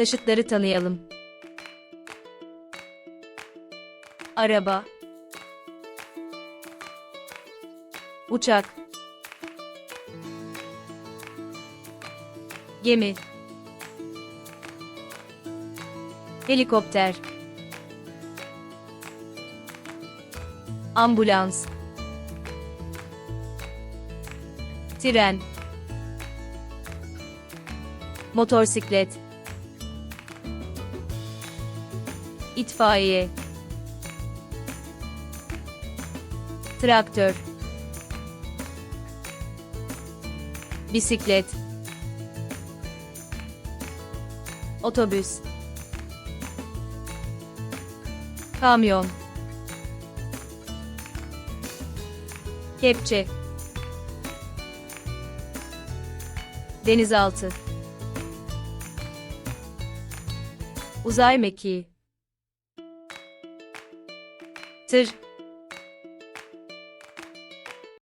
Taşıtları tanıyalım. Araba. Uçak. Gemi. Helikopter. Ambulans. Tren. Motorsiklet. İtfaiye. Traktör. Bisiklet. Otobüs. Kamyon. Kepçe. Denizaltı. Uzay mekiği. Tır.